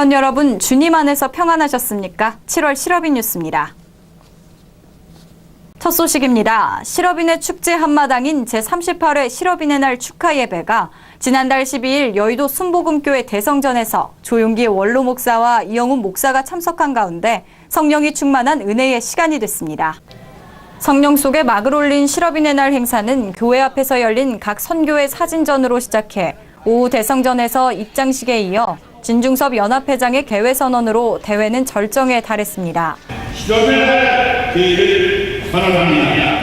회원 여러분, 주님 안에서 평안하셨습니까? 7월 실업인 뉴스입니다. 첫 소식입니다. 실업인의 축제 한마당인 제38회 실업인의 날 축하 예배가 지난달 12일 여의도 순복음교회 대성전에서 조용기 원로 목사와 이영훈 목사가 참석한 가운데 성령이 충만한 은혜의 시간이 됐습니다. 성령 속에 막을 올린 실업인의 날 행사는 교회 앞에서 열린 각 선교회 사진전으로 시작해 오후 대성전에서 입장식에 이어 진중섭 연합회장의 개회 선언으로 대회는 절정에 달했습니다. 할 선언합니다.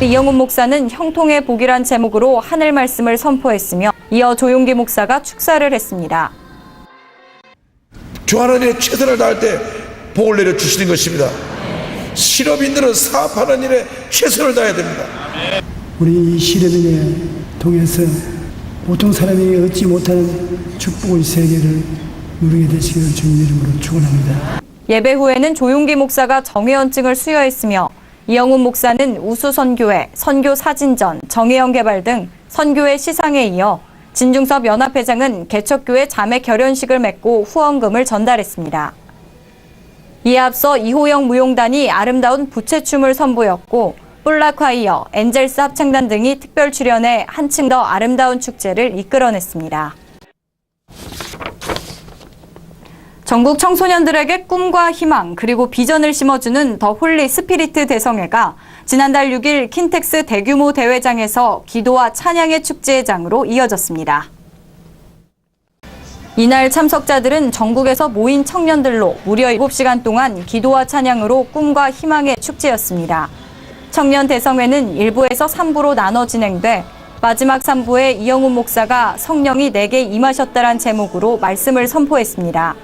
이영훈 목사는 형통의 복이란 제목으로 하늘 말씀을 선포했으며 이어 조용기 목사가 축사를 했습니다. 주 하나님의 최선을 다할 때 복을 내려 주시는 것입니다. 실업인들은 사업하는 일에 최선을 다해야 됩니다. 우리 이 시련을 통해서 보통 사람이 얻지 못하는 축복의 세계를 누리게 되시기를 주님 이름으로 축원합니다. 예배 후에는 조용기 목사가 정회원증을 수여했으며 이영훈 목사는 우수 선교회, 선교 사진전, 정회원 개발 등 선교회 시상에 이어 진중섭 연합회장은 개척교회 자매 결연식을 맺고 후원금을 전달했습니다. 이에 앞서 이호영 무용단이 아름다운 부채춤을 선보였고 뿔라콰이어, 엔젤스 합창단 등이 특별 출연해 한층 더 아름다운 축제를 이끌어냈습니다. 전국 청소년들에게 꿈과 희망 그리고 비전을 심어주는 더 홀리 스피리트 대성회가 지난달 6일 킨텍스 대규모 대회장에서 기도와 찬양의 축제의 장으로 이어졌습니다. 이날 참석자들은 전국에서 모인 청년들로 무려 7시간 동안 기도와 찬양으로 꿈과 희망의 축제였습니다. 청년 대성회는 1부에서 3부로 나눠 진행돼 마지막 3부에 이영훈 목사가 성령이 내게 임하셨다란 제목으로 말씀을 선포했습니다.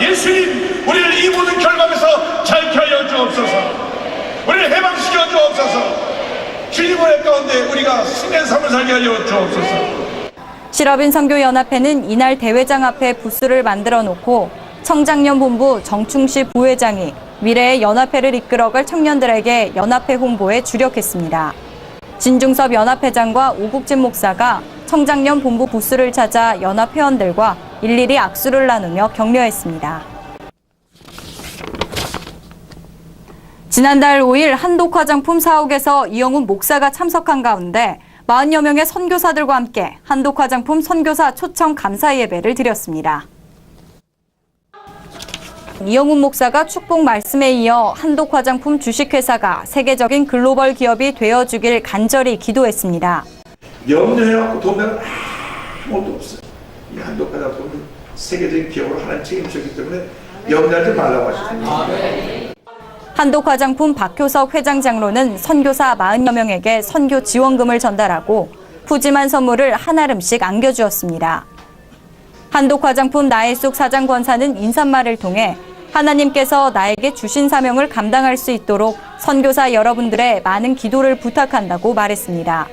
예수님, 우리를 이 모든 결박에서 자유케 하여 주옵소서. 우리를 해방시켜 주옵소서. 주님 은혜 가운데 우리가 승리의 삶을 살게 하여 주옵소서. 실업인 선교연합회는 이날 대회장 앞에 부스를 만들어 놓고 청장년 본부 정충시 부회장이 미래의 연합회를 이끌어갈 청년들에게 연합회 홍보에 주력했습니다. 진중섭 연합회장과 오국진 목사가 청장년 본부 부스를 찾아 연합 회원들과 일일이 악수를 나누며 격려했습니다. 지난달 5일 한독 화장품 사옥에서 이영훈 목사가 참석한 가운데 40여 명의 선교사들과 함께 한독 화장품 선교사 초청 감사 예배를 드렸습니다. 이영훈 목사가 축복 말씀에 이어 한독 화장품 주식회사가 세계적인 글로벌 기업이 되어주길 간절히 기도했습니다. 염려해갖고 돈 내는 아무것도 없어요. 이 한독하다 보면 세계적인 기업으로 하나님 책임졌기 때문에 염려하지 말라고 하셨습니다. 한독 화장품 박효석 회장 장로는 선교사 40여 명에게 선교 지원금을 전달하고 푸짐한 선물을 한아름씩 안겨주었습니다. 한독 화장품 나혜숙 사장 권사는 인사말을 통해 하나님께서 나에게 주신 사명을 감당할 수 있도록 선교사 여러분들의 많은 기도를 부탁한다고 말했습니다.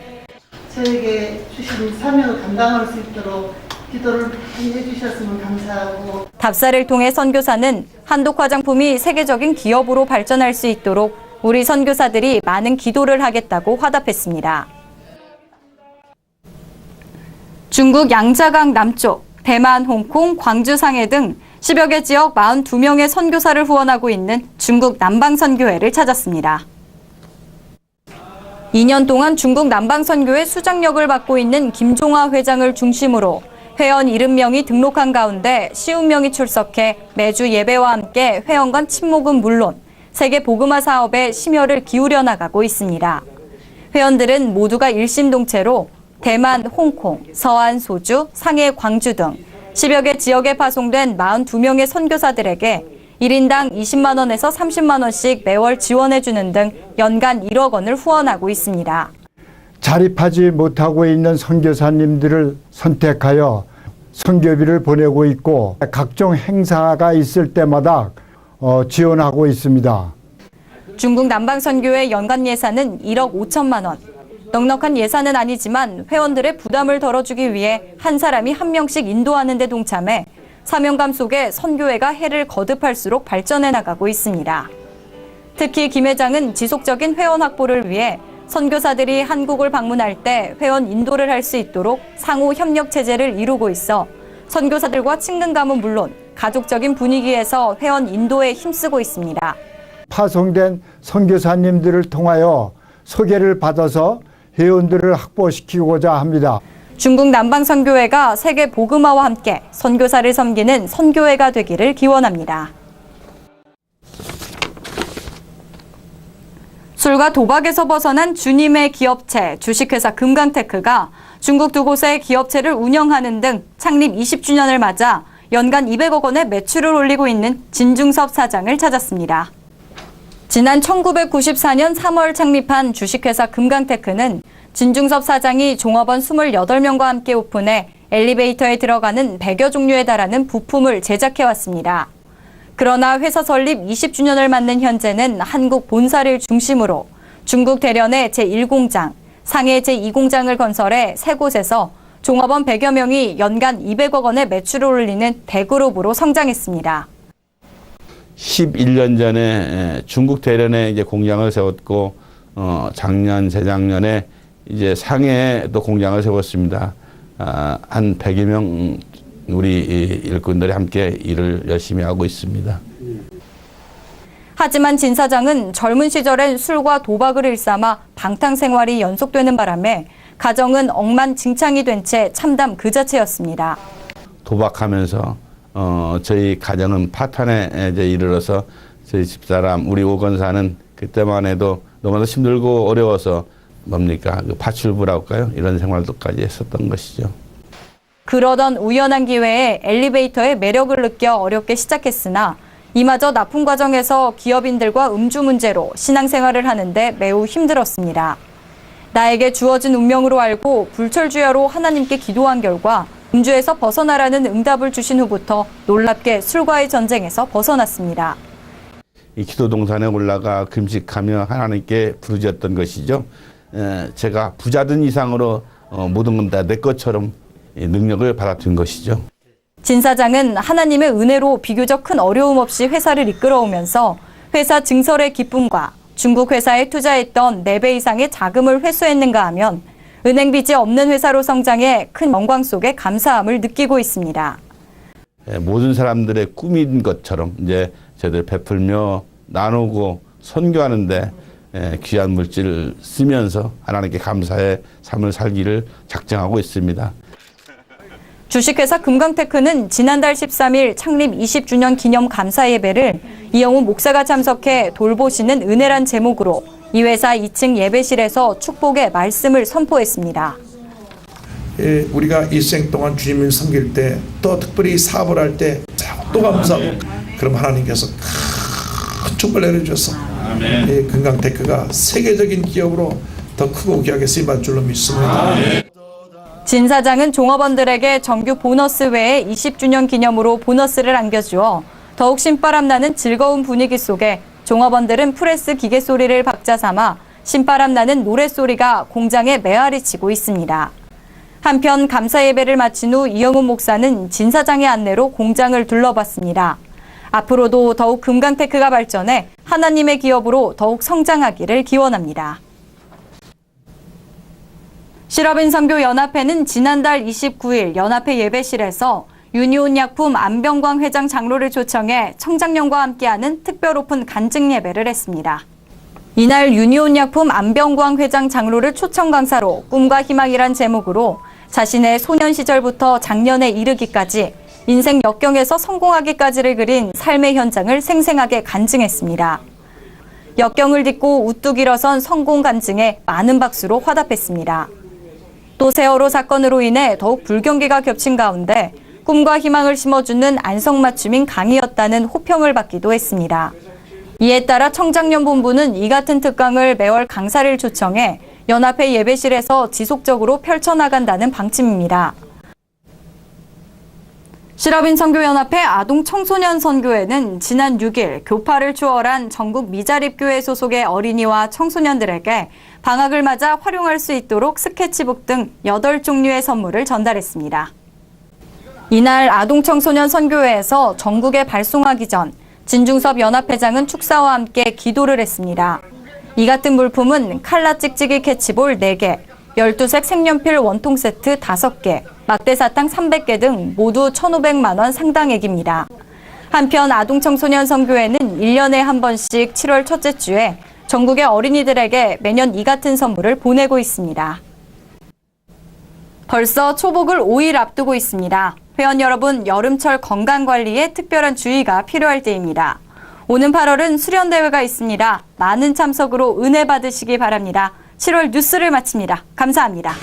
저에게 주신 사명을 감당할 수 있도록 기도를 해주셨으면 감사하고 답사를 통해 선교사는 한독 화장품이 세계적인 기업으로 발전할 수 있도록 우리 선교사들이 많은 기도를 하겠다고 화답했습니다. 중국 양자강 남쪽, 대만, 홍콩, 광주, 상해 등 10여 개 지역 42명의 선교사를 후원하고 있는 중국 남방선교회를 찾았습니다. 2년 동안 중국 남방선교회 수장역을 맡고 있는 김종화 회장을 중심으로 회원 70명이 등록한 가운데 50명이 출석해 매주 예배와 함께 회원 간 친목은 물론 세계 복음화 사업에 심혈을 기울여 나가고 있습니다. 회원들은 모두가 일심동체로 대만, 홍콩, 서한, 소주, 상해, 광주 등 10여 개 지역에 파송된 42명의 선교사들에게 1인당 20만 원에서 30만 원씩 매월 지원해 주는 등 연간 1억 원을 후원하고 있습니다. 자립하지 못하고 있는 선교사님들을 선택하여 선교비를 보내고 있고 각종 행사가 있을 때마다 어, 지원하고 있습니다. 중국 남방선교회 연간 예산은 1억 5천만 원. 넉넉한 예산은 아니지만 회원들의 부담을 덜어주기 위해 한 사람이 한 명씩 인도하는 데 동참해 사명감 속에 선교회가 해를 거듭할수록 발전해 나가고 있습니다. 특히 김 회장은 지속적인 회원 확보를 위해 선교사들이 한국을 방문할 때 회원 인도를 할 수 있도록 상호 협력 체제를 이루고 있어 선교사들과 친근감은 물론 가족적인 분위기에서 회원 인도에 힘쓰고 있습니다. 파송된 선교사님들을 통하여 소개를 받아서 회원들을 확보시키고자 합니다. 중국 남방선교회가 세계 복음화와 함께 선교사를 섬기는 선교회가 되기를 기원합니다. 술과 도박에서 벗어난 주님의 기업체 주식회사 금강테크가 중국 두 곳의 기업체를 운영하는 등 창립 20주년을 맞아 연간 200억 원의 매출을 올리고 있는 진중섭 사장을 찾았습니다. 지난 1994년 3월 창립한 주식회사 금강테크는 진중섭 사장이 종업원 28명과 함께 오픈해 엘리베이터에 들어가는 100여 종류에 달하는 부품을 제작해왔습니다. 그러나 회사 설립 20주년을 맞는 현재는 한국 본사를 중심으로 중국 대련의 제1공장, 상해 제2공장을 건설해 세 곳에서 종업원 100여 명이 연간 200억 원의 매출을 올리는 대그룹으로 성장했습니다. 11년 전에 중국 대련에 이제 공장을 세웠고 어 작년 재작년에 이제 상해에 또 공장을 세웠습니다. 아, 한 100여 명 우리 이 일꾼들이 함께 일을 열심히 하고 있습니다. 하지만 진 사장은 젊은 시절엔 술과 도박을 일삼아 방탕 생활이 연속되는 바람에 가정은 억만징창이 된 채 참담 그 자체였습니다. 도박하면서 어 저희 가정은 파탄에 이제 이르러서 저희 집사람 우리 오건사는 그때만 해도 너무나 힘들고 어려워서 뭡니까 그 파출부라고 할까요 이런 생활도까지 했었던 것이죠. 그러던 우연한 기회에 엘리베이터의 매력을 느껴 어렵게 시작했으나 이마저 납품 과정에서 기업인들과 음주 문제로 신앙생활을 하는데 매우 힘들었습니다. 나에게 주어진 운명으로 알고 불철주야로 하나님께 기도한 결과 음주에서 벗어나라는 응답을 주신 후부터 놀랍게 술과의 전쟁에서 벗어났습니다. 이 기도 동산에 올라가 금식하며 하나님께 부르짖었던 것이죠. 에, 제가 부자든 이상으로 어, 모든 건 다 내 것처럼 이 능력을 받아든 것이죠. 진 사장은 하나님의 은혜로 비교적 큰 어려움 없이 회사를 이끌어오면서 회사 증설의 기쁨과 중국 회사에 투자했던 4배 이상의 자금을 회수했는가 하면 은행 빚이 없는 회사로 성장해 큰 영광 속에 감사함을 느끼고 있습니다. 에, 모든 사람들의 꿈인 것처럼 이제 저들 베풀며 나누고 선교하는데 에, 귀한 물질을 쓰면서 하나님께 감사의 삶을 살기를 작정하고 있습니다. 주식회사 금강테크는 지난달 13일 창립 20주년 기념 감사 예배를 이영훈 목사가 참석해 돌보시는 은혜란 제목으로 이 회사 2층 예배실에서 축복의 말씀을 선포했습니다. 예, 우리가 일생 동안 주님을 섬길 때 또 특별히 사업을 할 때 또 감사하고 그럼 하나님께서 큰 축복을 내려주셔서 예, 금강테크가 세계적인 기업으로 더 크고 귀하게 쓰임받을 줄로 믿습니다. 진 사장은 종업원들에게 정규 보너스 외에 20주년 기념으로 보너스를 안겨주어 더욱 신바람 나는 즐거운 분위기 속에 종업원들은 프레스 기계 소리를 박자 삼아 신바람 나는 노래 소리가 공장에 메아리 치고 있습니다. 한편 감사 예배를 마친 후 이영훈 목사는 진 사장의 안내로 공장을 둘러봤습니다. 앞으로도 더욱 금강테크가 발전해 하나님의 기업으로 더욱 성장하기를 기원합니다. 실업인 선교 연합회는 지난달 29일 연합회 예배실에서 유니온 약품 안병광 회장 장로를 초청해 청장년과 함께하는 특별 오픈 간증 예배를 했습니다. 이날 유니온 약품 안병광 회장 장로를 초청 강사로 꿈과 희망이란 제목으로 자신의 소년 시절부터 작년에 이르기까지 인생 역경에서 성공하기까지를 그린 삶의 현장을 생생하게 간증했습니다. 역경을 딛고 우뚝 일어선 성공 간증에 많은 박수로 화답했습니다. 또 세월호 사건으로 인해 더욱 불경기가 겹친 가운데 꿈과 희망을 심어주는 안성맞춤인 강의였다는 호평을 받기도 했습니다. 이에 따라 청장년 본부는 이 같은 특강을 매월 강사를 초청해 연합회 예배실에서 지속적으로 펼쳐나간다는 방침입니다. 실업인 선교연합회 아동 청소년 선교회는 지난 6일 교파를 추월한 전국 미자립교회 소속의 어린이와 청소년들에게 방학을 맞아 활용할 수 있도록 스케치북 등 8종류의 선물을 전달했습니다. 이날 아동 청소년 선교회에서 전국에 발송하기 전 진중섭 연합회장은 축사와 함께 기도를 했습니다. 이 같은 물품은 칼라 찍찍이 캐치볼 4개, 12색 색연필 원통 세트 5개, 막대 사탕 300개 등 모두 1,500만 원 상당액입니다. 한편 아동청소년 선교회는 1년에 한 번씩 7월 첫째 주에 전국의 어린이들에게 매년 이 같은 선물을 보내고 있습니다. 벌써 초복을 5일 앞두고 있습니다. 회원 여러분, 여름철 건강관리에 특별한 주의가 필요할 때입니다. 오는 8월은 수련대회가 있습니다. 많은 참석으로 은혜 받으시기 바랍니다. 7월 뉴스를 마칩니다. 감사합니다.